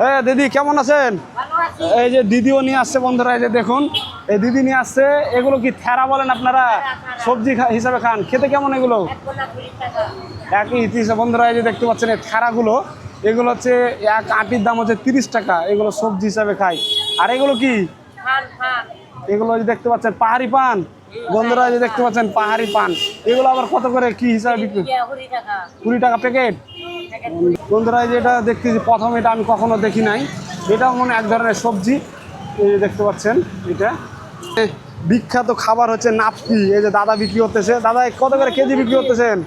এ দিদি কেমন আছেন? এই যে দিদিও নিয়ে আসছে বন্ধুরা এই যে দেখুন এই দিদি নিয়ে আসছে এগুলো কি থেরা বলেন আপনারা? সবজি হিসাবে খান। খেতে কেমন এগুলো? একই হিসেবে বন্ধুরা এই যে দেখতে পাচ্ছেন এই থেরাগুলো এগুলো হচ্ছে এক আটির দাম হচ্ছে তিরিশ টাকা। এগুলো সবজি হিসাবে খাই। আর এগুলো কি? এগুলো যে দেখতে পাচ্ছেন পাহাড়ি পান। বন্ধুরা যে দেখতে পাচ্ছেন পাহাড়ি পান। এগুলো আবার কত করে? কি হিসাবে বিক্রি? কুড়ি টাকা প্যাকেট? বন্ধুরা এই যে এটা দেখতেছি প্রথম এটা আমি কখনো দেখি নাই। এটাও মনে এক ধরনের সবজি। এই যে দেখতে পাচ্ছেন এটা। বিখ্যাত খাবার হচ্ছে নাপকি। এই যে দাদা বিক্রি করতেছে। দাদা কত করে কেজি বিক্রি করতেছেন?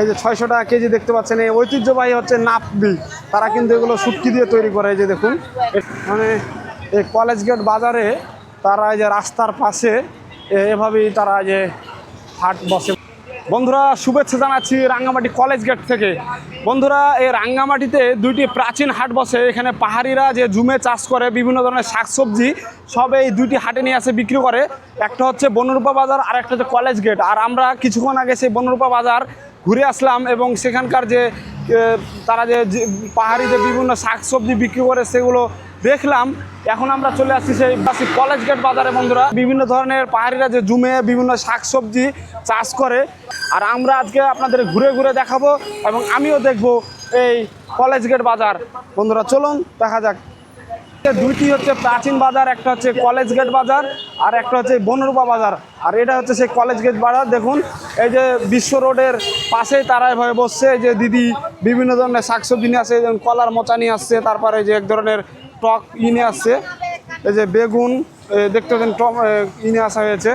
এই যে ছয়শো টাকা কেজি দেখতে পাচ্ছেন। এই ঐতিহ্যবাহী হচ্ছে নাপবি তারা কিন্তু এগুলো শুটকি দিয়ে তৈরি করে এই যে দেখুন। মানে এই কলেজ গেট বাজারে তারা এই যে রাস্তার পাশে এভাবেই তারা যে হাট বসে। বন্ধুরা, শুভেচ্ছা জানাচ্ছি রাঙ্গামাটি কলেজ গেট থেকে। বন্ধুরা, এই রাঙ্গামাটিতে দুইটি প্রাচীন হাট বসে। এখানে পাহাড়িরা যে জুমে চাষ করে, বিভিন্ন ধরনের শাকসবজি, সব এই দুইটি হাটে নিয়ে আসে, বিক্রি করে। একটা হচ্ছে বনরূপা বাজার, আর একটা হচ্ছে কলেজ গেট। আর আমরা কিছুক্ষণ আগে সেই বনরূপা বাজার ঘুরে আসলাম এবং সেখানকার যে তারা যে পাহাড়ি যে বিভিন্ন শাকসবজি বিক্রি করে, সেগুলো দেখলাম। এখন আমরা চলে আসছি সেই আসি কলেজ গেট বাজারে, বন্ধুরা। বিভিন্ন ধরনের পাহাড়িরা যে জুমে বিভিন্ন শাকসবজি চাষ করে। আর আমরা আজকে আপনাদের ঘুরে ঘুরে দেখাবো এবং আমিও দেখব এই কলেজ গেট বাজার। বন্ধুরা, চলুন, দেখা যাক। দুইটি হচ্ছে প্রাচীন বাজার, একটা হচ্ছে কলেজ গেট বাজার আর একটা হচ্ছে বনরূপা বাজার। আর এটা হচ্ছে সেই কলেজ গেট বাজার। দেখুন, এই যে বিশ্ব রোডের পাশেই তারা এভাবে বসছে। যে দিদি বিভিন্ন ধরনের শাকসবজি নিয়ে আসছে যেমন কলার মোচা নিয়ে আসছে, তারপরে যে এক ধরনের টক ইনে আসছে এই যে বেগুন দেখতে পাচ্ছেন টক ইনে আসা হয়েছে।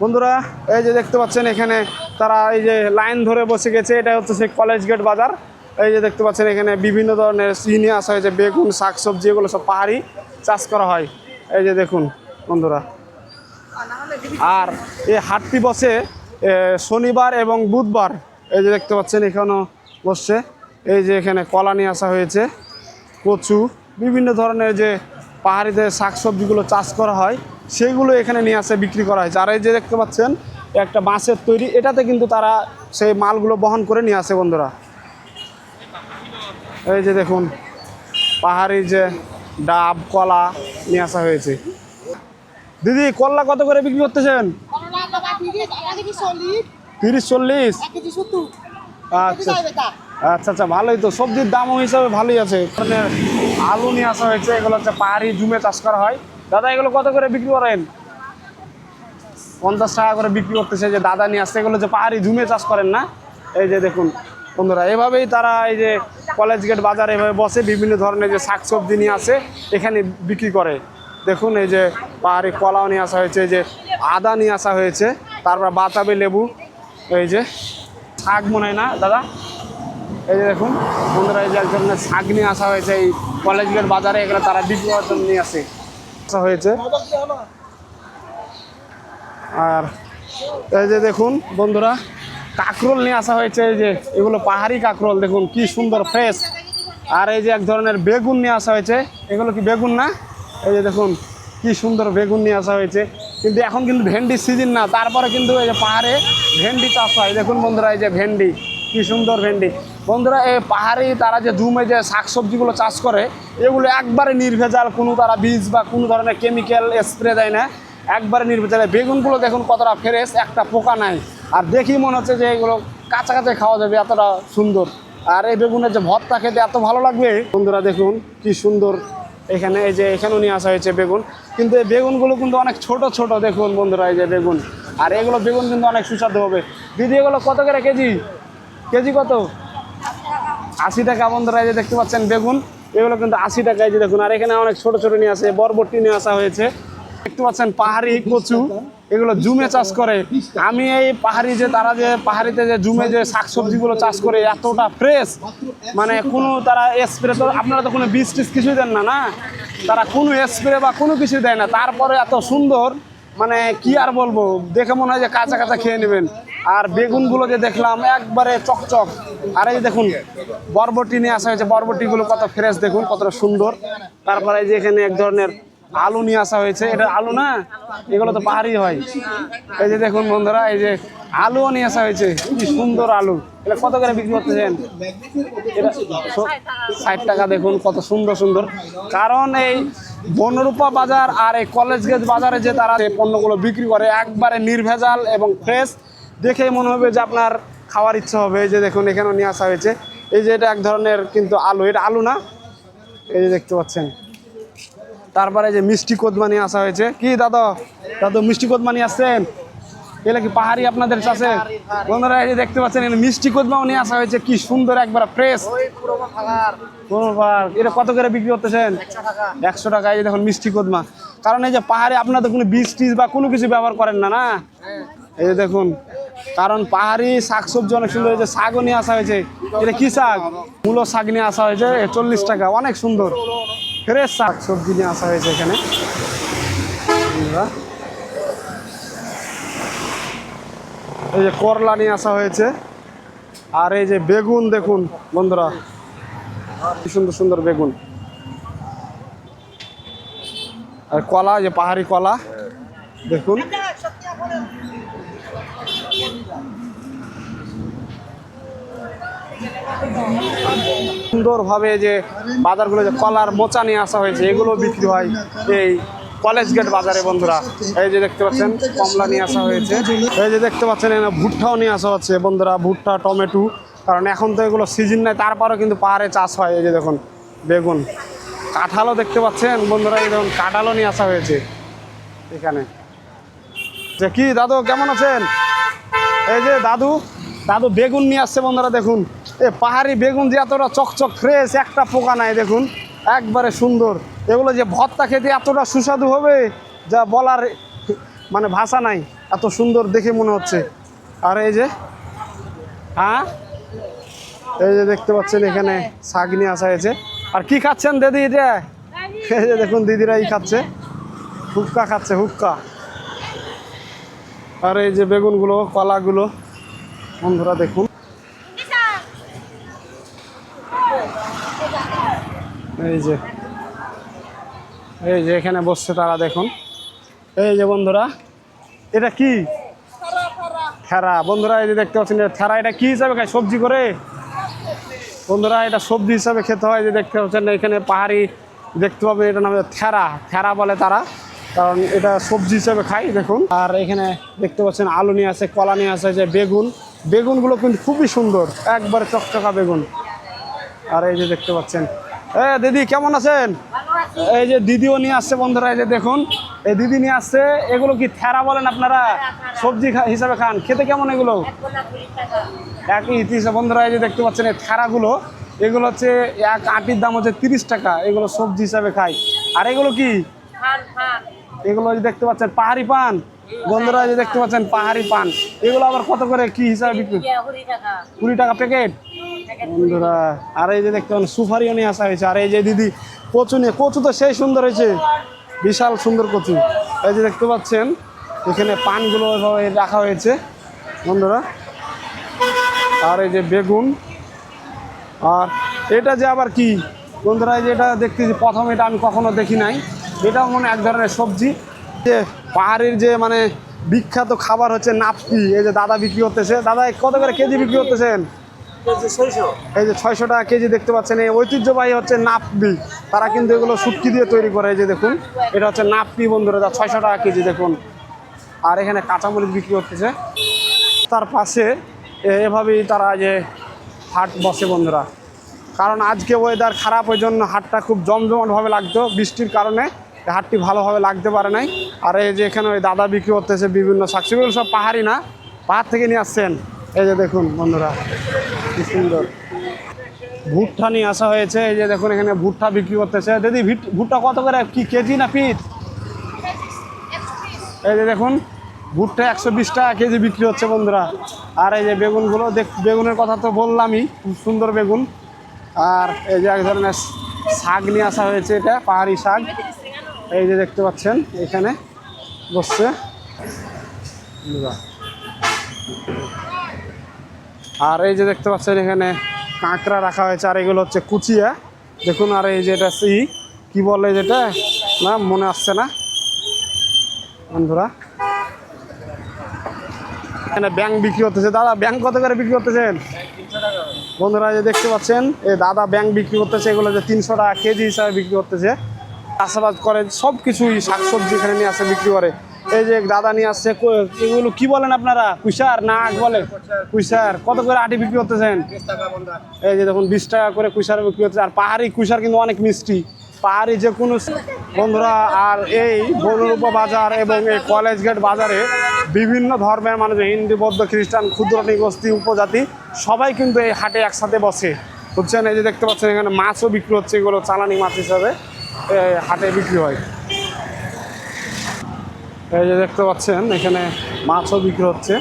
বন্ধুরা, এই যে দেখতে পাচ্ছেন এখানে তারা এই যে লাইন ধরে বসে গেছে, এটা হচ্ছে সেই কলেজ গেট বাজার। এই যে দেখতে পাচ্ছেন এখানে বিভিন্ন ধরনের ই নিয়ে আসা হয়েছে, বেগুন শাকসবজি এগুলো সব পাহাড়ি চাষ করা হয়। এই যে দেখুন, বন্ধুরা। আর এই হাটটি বসে শনিবার এবং বুধবার, এই যে দেখতে পাচ্ছেন এখানেও বসছে। এই যে এখানে কলা নিয়ে আসা হয়েছে। কচু বিভিন্ন ধরনের যে পাহাড়িতে শাকসবজিগুলো চাষ করা হয় সেগুলো এখানে নিয়ে আসে বিক্রি করা হয়েছে। আর এই যে দেখতে পাচ্ছেন একটা বাঁশের তৈরি এটাতে কিন্তু তারা সেই মালগুলো বহন করে নিয়ে আসে বন্ধুরা। এই যে দেখুন পাহাড়ি যে ডাব কলা নিয়ে আসা হয়েছে। দিদি কলা কত করে বিক্রি করতেছেন? তিরিশ চল্লিশ। আচ্ছা। আচ্ছা আচ্ছা ভালোই তো। সবজির দামও হিসাবে ভালোই আছে। এখানে আলু নিয়ে আসা হয়েছে, এগুলো হচ্ছে পাহাড়ি জুমে চাষ করা হয়। দাদা, এগুলো কত করে বিক্রি করেন? পঞ্চাশ টাকা করে বিক্রি করতেছে যে দাদা নিয়ে আসছে, এগুলো যে পাহাড়ি জুমে চাষ করেন না? এই যে দেখুন, বন্ধুরা, এভাবেই তারা এই যে কলেজ গেট বাজার এভাবে বসে বিভিন্ন ধরনের যে শাকসবজি নিয়ে আসে, এখানে বিক্রি করে। দেখুন, এই যে পাহাড়ি কলাও নিয়ে আসা হয়েছে, এই যে আদা নিয়ে আসা হয়েছে, তারপর বাতাবি লেবু, এই যে শাক মনে হয় না, দাদা? এই যে দেখুন, বন্ধুরা, এই যে এক ধরনের শাক নিয়ে আসা হয়েছে এই কলেজ গেট বাজারে, এগুলো তারা বিক্রি করার জন্য নিয়ে আসে। আসা হয়েছে। আর এই যে দেখুন, বন্ধুরা, কাকরোল নিয়ে আসা হয়েছে, এই যে এগুলো পাহাড়ি কাকরোল, দেখুন, কি সুন্দর ফ্রেশ আর এই যে এক ধরনের বেগুন নিয়ে আসা হয়েছে। এগুলো কি বেগুন না? এই যে দেখুন, কি সুন্দর বেগুন নিয়ে আসা হয়েছে। কিন্তু এখন কিন্তু ভেন্ডির সিজন না, তারপরে কিন্তু এই যে পাহাড়ে ভেন্ডি চাষ হয়। দেখুন, বন্ধুরা, এই যে ভেন্ডি, কি সুন্দর ভেন্ডি। বন্ধুরা, এই পাহাড়ি তারা যে জুমে যে শাকসবজিগুলো চাষ করে, এগুলো একবারে নির্ভেজাল, কোনো তারা বীজ বা কোনো ধরনের কেমিক্যাল স্প্রে দেয় না। একবারে নির্ভেজাল। বেগুনগুলো দেখুন কতটা ফ্রেশ একটা পোকা নাই। আর দেখি মনে হচ্ছে যে এগুলো কাঁচা কাঁচা খাওয়া যাবে, এতটা সুন্দর। আর এই বেগুনের যে ভর্তা খেতে এত ভালো লাগবে, বন্ধুরা দেখুন কি সুন্দর এখানে, এই যে এখানেও নিয়ে আসা হয়েছে বেগুন। কিন্তু এই বেগুনগুলো কিন্তু অনেক ছোট ছোট, দেখুন বন্ধুরা, এই যে বেগুন। আর এগুলো বেগুন কিন্তু অনেক সুস্বাদু হবে। দিদি, এগুলো কত করে কেজি? কেজি কত? আশি টাকা বন্ধুরা যে দেখতে পাচ্ছেন বেগুন। এগুলো কিন্তু আশি টাকায় যে দেখুন, আর এখানে অনেক ছোট ছোট নিয়ে আসে বরবটি নিয়ে আসা হয়েছে। দেখতে পাচ্ছেন পাহাড়ি কচু, এগুলো জুমে চাষ করে। আমি এই পাহাড়ি যে, তারা যে পাহাড়িতে যে জুমে যে শাকসবজিগুলো চাষ করে, এতটা ফ্রেশ মানে কোনো তারা স্প্রে তো, আপনারা তো কোনো বীজ টিজ কিছুই দেন না না? তারা কোনো স্প্রে বা কোনো কিছু দেয় না। তারপরে এত সুন্দর মানে কি আর বলব, দেখে মনে হয় যে কাঁচা কাঁচা খেয়ে নেবেন। আর বেগুনগুলো যে দেখলাম, একবারে চকচক। আর এই যে দেখুন, বরবটি নিয়ে আসা হয়েছে। বরবটিগুলো কত ফ্রেশ দেখুন, কতটা সুন্দর। তারপরে এই যে এখানে এক ধরনের আলু নিয়ে আসা হয়েছে। এটা আলু না? এগুলো তো পাহাড়ি হয়। এই যে দেখুন বন্ধুরা, এই যে আলুও নিয়ে আসা হয়েছে। কি সুন্দর আলু। এটা কত করে বিক্রি করতেছেন? ষাট টাকা দেখুন, কত সুন্দর সুন্দর। কারণ এই বনরূপা বাজার আর এই কলেজ গেট বাজারে যে তারা এই পণ্যগুলো বিক্রি করে, একবারে নির্ভেজাল এবং ফ্রেশ দেখেই মনে হবে যে আপনার খাওয়ার ইচ্ছা হবে। এই যে দেখুন এখানেও নিয়ে আসা হয়েছে। এই যে এটা এক ধরনের কিন্তু আলু এটা আলু না? এই যে দেখতে পাচ্ছেন। তারপরে যে মিষ্টি কোদমা নিয়ে আসা হয়েছে। কি দাদা? দাদু মিষ্টি কোদমা নিয়ে আসছেন? এগুলো কি পাহাড়ি আপনাদের চাষে বন্ধুরা এই যে দেখতে পাচ্ছেন এখানে মিষ্টি কোদমাও নিয়ে আসা হয়েছে। কি সুন্দর একবার ফ্রেশ এটা কত করে বিক্রি করতেছেন? একশো টাকা। এই যে দেখুন মিষ্টি কোদমা। কারণ এই যে পাহাড়ে আপনাদের কোনো বীজ টিজ বা কোনো কিছু ব্যবহার করেন না না? এই যে দেখুন, কারণ পাহাড়ি শাকসবজি অনেক সুন্দর হয়েছে শাকও নিয়ে আসা হয়েছে। এটা কি শাক? মূলো শাক নিয়ে আসা হয়েছে চল্লিশ টাকা, অনেক সুন্দর। ফ্রেশ শাক সবজি নিয়ে আসা হয়েছে এখানে। এই যে করলা নিয়ে আসা হয়েছে। আর এই যে বেগুন, দেখুন, বন্ধুরা। কি সুন্দর সুন্দর বেগুন। আর কলা যে পাহাড়ি কলা, দেখুন। সুন্দরভাবে যে বাজারগুলো যে কলার মোচা নিয়ে আসা হয়েছে, এগুলো বিক্রি হয় এই কলেজ গেট বাজারে, বন্ধুরা। এই যে দেখতে পাচ্ছেন, কমলা নিয়ে আসা হয়েছে। এই যে দেখতে পাচ্ছেন, এখানে ভুট্টাও নিয়ে আসা হচ্ছে, বন্ধুরা, ভুট্টা, টমেটো। কারণ এখন তো এগুলো সিজন নাই, তারপরেও কিন্তু পাহাড়ে চাষ হয়। এই যে দেখুন, বেগুন। কাঁঠালও দেখতে পাচ্ছেন, বন্ধুরা, এই দেখুন, কাঁঠালও নিয়ে আসা হয়েছে এখানে। যে কি, দাদু, কেমন আছেন? এই যে, দাদু দাদু, বেগুন নিয়ে আসছে বন্ধুরা, দেখুন। এ, পাহাড়ি বেগুন যে এতটা চকচক ফ্রেশ একটা পোকা নাই, দেখুন। একবারে সুন্দর। এগুলো যে ভর্তা খেতে এতটা সুস্বাদু হবে, যা বলার মানে ভাষা নাই, এত সুন্দর দেখে মনে হচ্ছে। আর এই যে হ্যাঁ? এই যে দেখতে পাচ্ছেন এখানে শাক নিয়ে আসা হয়েছে। আর কি খাচ্ছেন দিদি এটা? এই যে দেখুন, দিদিরাই খাচ্ছে। হুক্কা খাচ্ছে, হুক্কা। আর এই যে বেগুনগুলো, কলাগুলো। বন্ধুরা, দেখুন। এই যে এই যে এখানে বসছে তারা, দেখুন। এই যে বন্ধুরা, এটা কি? থেরা বন্ধুরা, এই যে দেখতে পাচ্ছেন থেরা এটা কি হিসাবে খায়? সবজি করে? বন্ধুরা, এটা সবজি হিসাবে খেতে হয় যে দেখতে পাচ্ছেন, এখানে পাহাড়ি দেখতে পাবেন এটা নামে থেরা থেরা বলে তারা, কারণ এটা সবজি হিসাবে খাই দেখুন। আর এখানে দেখতে পাচ্ছেন, আলু নিয়ে আছে, কলা নিয়ে আছে যে বেগুন। বেগুনগুলো কিন্তু খুবই সুন্দর। একবারে চকচকা বেগুন। আর এই যে দেখতে পাচ্ছেন। এ দিদি কেমন আছেন? এই যে দিদিও নিয়ে আসছে বন্ধুরা এই যে দেখুন। এই দিদি নিয়ে আসছে এগুলো কি থেরা বলেন আপনারা? সবজি হিসাবে খান। খেতে কেমন এগুলো? একই হিসেবে বন্ধুরা এই যে দেখতে পাচ্ছেন এই থেরাগুলো এগুলো হচ্ছে এক আটির দাম হচ্ছে তিরিশ টাকা। এগুলো সবজি হিসাবে খাই। আর এগুলো কি? এগুলো দেখতে পাচ্ছেন পাহাড়ি পান। বন্ধুরা যে দেখতে পাচ্ছেন পাহাড়ি পান। এগুলো আবার কত করে? কি হিসাবে বিক্রি? কুড়ি টাকা প্যাকেট? বন্ধুরা আর এই যে দেখতে পাচ্ছেন সুপারিও নিয়ে আসা হয়েছে। আর এই যে দিদি কচু নিয়ে কচু তো সেই সুন্দর হয়েছে। বিশাল সুন্দর কচু। এই যে দেখতে পাচ্ছেন এখানে পানগুলো এভাবে রাখা হয়েছে বন্ধুরা। আর এই যে বেগুন। আর এটা যে আবার কি? বন্ধুরা এই যে এটা দেখতেছি প্রথম এটা আমি কখনো দেখি নাই। এটাও মনে হয় এক ধরনের সবজি। যে পাহাড়ের যে মানে বিখ্যাত খাবার হচ্ছে নাপকি, এই যে দাদা বিক্রি করতেছে। দাদা, কত করে কেজি বিক্রি করতেছেন? এই যে ছয়শো টাকা কেজি দেখতে পাচ্ছেন। এই ঐতিহ্যবাহী হচ্ছে নাপবি তারা কিন্তু এগুলো শুটকি দিয়ে তৈরি করে, এই যে দেখুন। এটা হচ্ছে নাপি বন্ধুরা, যা ছয়শো টাকা কেজি, দেখুন। আর এখানে কাঁচামরিচ বিক্রি করতেছে। তার পাশে এভাবেই তারা যে হাট বসে বন্ধুরা। কারণ আজকে ওয়েদার খারাপ, ওই জন্য হাটটা খুব জমজমাটভাবে লাগতো। বৃষ্টির কারণে হাটটি ভালোভাবে লাগতে পারে নাই। আর এই যে এখানে ওই দাদা বিক্রি করতেছে বিভিন্ন শাকসবজি সব পাহাড়ি না। পাহাড় থেকে নিয়ে আসছেন। এই যে দেখুন বন্ধুরা, কি সুন্দর। ভুট্টা নিয়ে আসা হয়েছে। এই যে দেখুন এখানে ভুট্টা বিক্রি করতেছে। দিদি ভিট- ভুট্টা কত করে? কি কেজি না পিস? এই যে দেখুন, ভুট্টা একশো বিশ টাকা কেজি বিক্রি হচ্ছে বন্ধুরা। আর এই যে বেগুনগুলো দেখ বেগুনের কথা তো বললামই, খুব সুন্দর বেগুন। আর এই যে এক ধরনের শাক নিয়ে আসা হয়েছে এটা, পাহাড়ি শাক। এই যে দেখতে পাচ্ছেন, এখানে বসছে। আর এই যে দেখতে পাচ্ছেন, এখানে কাঁকড়া রাখা হয়েছে, আর এগুলো হচ্ছে কুচিয়া। দেখুন, আর এই যে এটা ই কি বলে যেটা? না, মনে আসছে না। বন্ধুরা। এখানে ব্যাংক বিক্রি করতেছে। দাদা ব্যাংক কত করে বিক্রি করতেছেন? বন্ধুরা যে দেখতে পাচ্ছেন এই দাদা ব্যাংক বিক্রি করতেছে, এগুলো যে তিনশো টাকা কেজি হিসাবে বিক্রি করতেছে। চাষাবাদ করে সব কিছুই শাকসবজি এখানে নিয়ে আসে, বিক্রি করে। এই যে দাদা নিয়ে আসছে এগুলো কি বলেন আপনারা? কুইসার না আখ বলে? কুইসার, কত করে আটি বিক্রি করতেছেন? এই যে দেখুন, বিশ টাকা করে কুইসার বিক্রি হচ্ছে, আর পাহাড়ি কুইসার কিন্তু অনেক মিষ্টি। পাহাড়ি যে কোনো বন্ধুরা, আর এই বনরূপ বাজার এবং এই কলেজ গেট বাজারে বিভিন্ন ধর্মের মানুষ, হিন্দু, বৌদ্ধ, খ্রিস্টান, ক্ষুদ্র, নিগোষ্ঠী, উপজাতি, সবাই কিন্তু এই হাটে একসাথে বসে। বুঝছেন? এই যে দেখতে পাচ্ছেন, এখানে মাছও বিক্রি হচ্ছে, এগুলো চালানি মাছ হিসাবে। হাটে বিক্রি হয়। এই যে দেখতে পাচ্ছেন এখানে মাছও বিক্রি হচ্ছে।